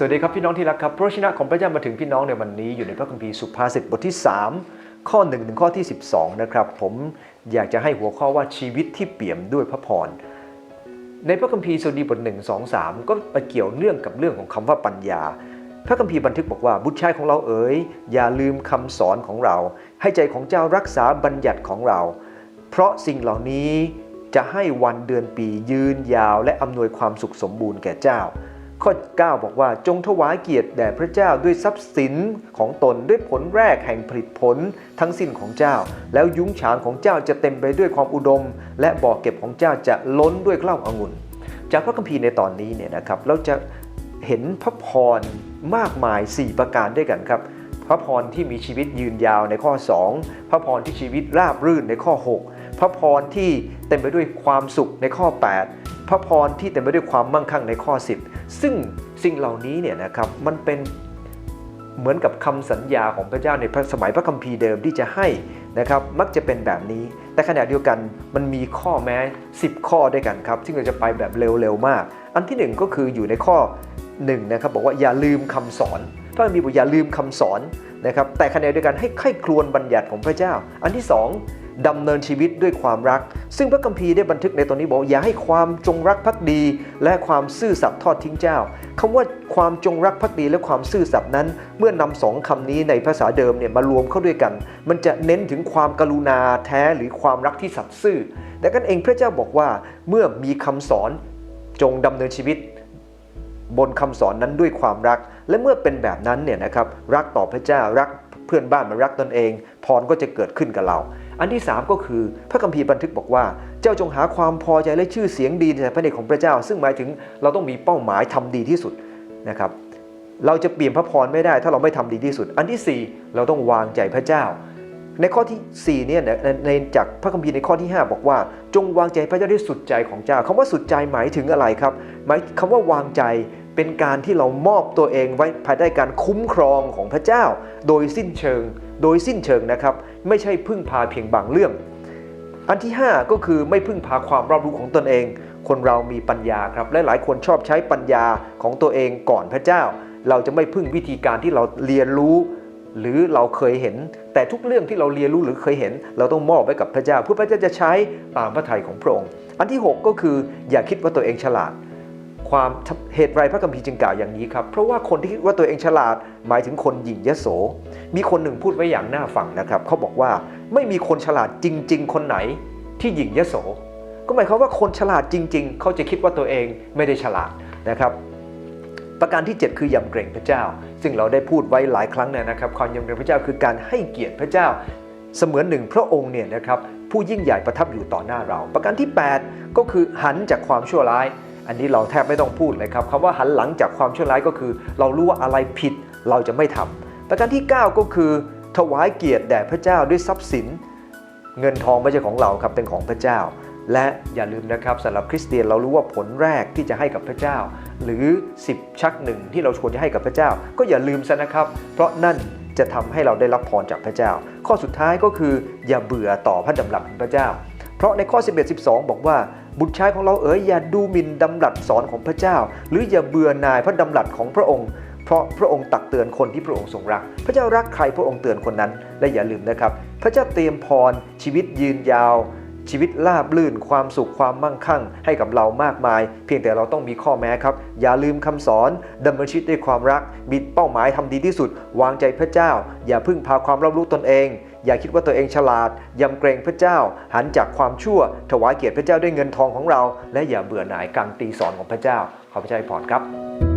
สวัสดีครับพี่น้องที่รักครับพระวจนะของพระเจ้ามาถึงพี่น้องในวันนี้อยู่ในพระคัมภีร์สุภาษิตบทที่ 3 ข้อ1ถึงข้อที่ 12 นะครับ ผมอยากจะให้หัวข้อว่าชีวิตที่เปี่ยมด้วยพระพรในพระคัมภีร์สดีบท1 2 3 ก็ไปเกี่ยวเนื่องกับเรื่องของคำว่าปัญญา พระคัมภีร์บันทึกบอกว่าบุตรชายของเราเอ๋ยอย่าลืมคำสอนของเรา ให้ใจของเจ้ารักษาบัญญัติของเรา เพราะสิ่งเหล่านี้จะให้วันเดือนปียืนยาว และอำนวยความสุขสมบูรณ์แก่เจ้า ข้อ 9 บอกว่าจงถวายเกียรติแด่พระเจ้าด้วยทรัพย์สินของตนด้วยผลแรกแห่งผลิตผลทั้งสิ้นของเจ้า แล้วยุ้งฉางของเจ้าจะเต็มไปด้วยความอุดม และบ่อเก็บของเจ้าจะล้นด้วยเกล้าองุ่น จากพระคัมภีร์ในตอนนี้เนี่ยนะครับเราจะเห็นพระพรมากมาย 4 ประการด้วยกันครับ พระพรที่มีชีวิตยืนยาวในข้อ 2 พระพรที่ชีวิตราบรื่นในข้อ 6 พระพรที่เต็มไปด้วยความสุขในข้อ 8 พระพรที่เต็มไปด้วยความมั่งคั่งในข้อ 10 ซึ่งสิ่งเหล่านี้เนี่ยนะครับมันเป็นเหมือนกับคำสัญญาของพระเจ้าในพระสมัยพระคัมภีร์เดิมที่จะให้นะครับมักจะเป็นแบบนี้ แต่ขณะเดียวกันมันมีข้อแม้ 10 ข้อด้วยกันครับซึ่งเราจะไปแบบเร็วๆมาก อันที่หนึ่งก็คืออยู่ในข้อหนึ่งนะครับบอกว่าอย่าลืมคำสอนพระคัมภีร์บอกอย่าลืมคำสอนนะครับแต่ขณะเดียวกันให้ใคร่ครวญบัญญัติของพระเจ้า อันที่สอง ดำเนินชีวิตด้วยความรัก ซึ่งพระคัมภีร์ได้บันทึกในตอนนี้บอกอย่าให้ความจงรักภักดี และความซื่อสัตย์ทอดทิ้งเจ้าคำว่าความจงรักภักดีและความซื่อสัตย์นั้น เมื่อนำสองคำนี้ในภาษาเดิมเนี่ยมารวมเข้าด้วยกัน มันจะเน้นถึงความกรุณาแท้หรือความรักที่สัตย์ซื่อ แต่กันเองพระเจ้าบอกว่าเมื่อมีคำสอนจงดำเนินชีวิตบนคำสอนนั้นด้วยความรัก และเมื่อเป็นแบบนั้นเนี่ยนะครับรักต่อพระเจ้ารักเพื่อนบ้านมันรักตนเอง พรก็จะเกิดขึ้นกับเรา อันที่ 3 ก็คือพระคัมภีร์บันทึกบอกว่า เจ้าจงหาความพอใจและชื่อเสียงดีในพระเนตรของพระเจ้า ซึ่งหมายถึงเราต้องมีเป้าหมายทำดีที่สุดนะครับเราจะเปลี่ยนพระพรไม่ได้ ถ้าเราไม่ทำดีที่สุด อันทีสี่ 4 เราต้องวางใจพระเจ้า ในข้อที่4เนี่ยในจากพระคัมภีร์ในข้อที่ 5 บอกว่า จงวางใจพระเจ้าด้วยสุดใจของเจ้าคำว่าสุดใจหมายถึงอะไรครับ หมายคำว่าวางใจ เป็นการที่เรามอบตัวเองไว้ภายใต้การคุ้มครองของพระเจ้า โดยสิ้นเชิง โดยสิ้นเชิงนะครับ ไม่ใช่พึ่งพาเพียงบางเรื่อง อันที่ 5 ก็คือไม่พึ่งพาความรอบรู้ของตนเอง คนเรามีปัญญาครับและหลายคนชอบใช้ปัญญาของตัวเองก่อนพระเจ้า เราจะไม่พึ่งวิธีการที่เราเรียนรู้หรือเราเคยเห็น แต่ทุกเรื่องที่เราเรียนรู้หรือเคยเห็น เราต้องมอบไว้กับพระเจ้าเพื่อพระเจ้าจะใช้ตามพระทัยของพระองค์ อันที่ 6 ก็คืออย่าคิดว่าตัวเองฉลาด ความเหตุไรพระคัมภีจึงกล่าวอย่างนี้ครับ เพราะว่าคนที่คิดว่าตัวเองฉลาดหมายถึงคนหยิ่งยโส มีคนหนึ่งพูดไว้อย่างน่าฟังนะครับ เขาบอกว่าไม่มีคนฉลาดจริง ๆ คนไหนที่หยิ่งยโส ก็หมายความว่าคนฉลาดจริง ๆ เขาจะคิดว่าตัวเองไม่ได้ฉลาดนะครับ ประการที่ 7 คือยำเกรงพระเจ้า ซึ่งเราได้พูดไว้หลายครั้งเนี่ยนะครับความยำเกรงพระเจ้าคือการให้เกียรติพระเจ้าเสมือนหนึ่งพระองค์เนี่ยนะครับผู้ยิ่งใหญ่ประทับอยู่ต่อหน้าเรา ประการที่ 8 ก็คือหันจากความชั่วร้าย อันนี้เราแทบไม่ต้องพูดเลยครับคำว่าหันหลังจากความชั่วร้ายก็คือ เรารู้ว่าอะไรผิดเราจะไม่ทำประการที่ 9 ก็คือ ถวายเกียรติแด่พระเจ้าด้วยทรัพย์สิน เงินทองไม่ใช่ของเราครับเป็นของพระเจ้า และอย่าลืมนะครับสำหรับคริสเตียนเรารู้ว่าผลแรกที่จะให้กับพระเจ้า หรือ 10 ชักหนึ่งที่เราควรจะให้กับพระเจ้า ก็อย่าลืมซะนะครับ เพราะนั่นจะทำให้เราได้รับพรจากพระเจ้า ข้อสุดท้ายก็คืออย่าเบื่อต่อพระดำรัสของพระเจ้า เพราะในข้อ 11 12 บอกว่า บุตรชายของเราเอ๋ยอย่าดูหมิ่นดำรัสสอนของพระเจ้า หรืออย่าเบื่อนายพระดำรัสของพระองค์ เพราะพระองค์ตักเตือนคนที่พระองค์ทรงรัก พระเจ้ารักใครพระองค์เตือนคนนั้น และอย่าลืมนะครับ พระเจ้าเตรียมพรชีวิตยืนยาว ชีวิตราบลื่น ความสุขความมั่งคั่ง ให้กับเรามากมาย เพียงแต่เราต้องมีข้อแม้ครับ อย่าลืมคำสอนดำเนินชีวิตด้วยความรักมีเป้าหมายทำดีที่สุด วางใจพระเจ้า อย่าพึ่งพาความรับรู้ตนเอง อย่าคิดว่าตัวเองฉลาด ยำเกรงพระเจ้า หันจากความชั่ว ถวายเกียรติพระเจ้าด้วยเงินทองของเรา และอย่าเบื่อหน่ายการตีสอนของพระเจ้า ขอพระเจ้าให้พรครับ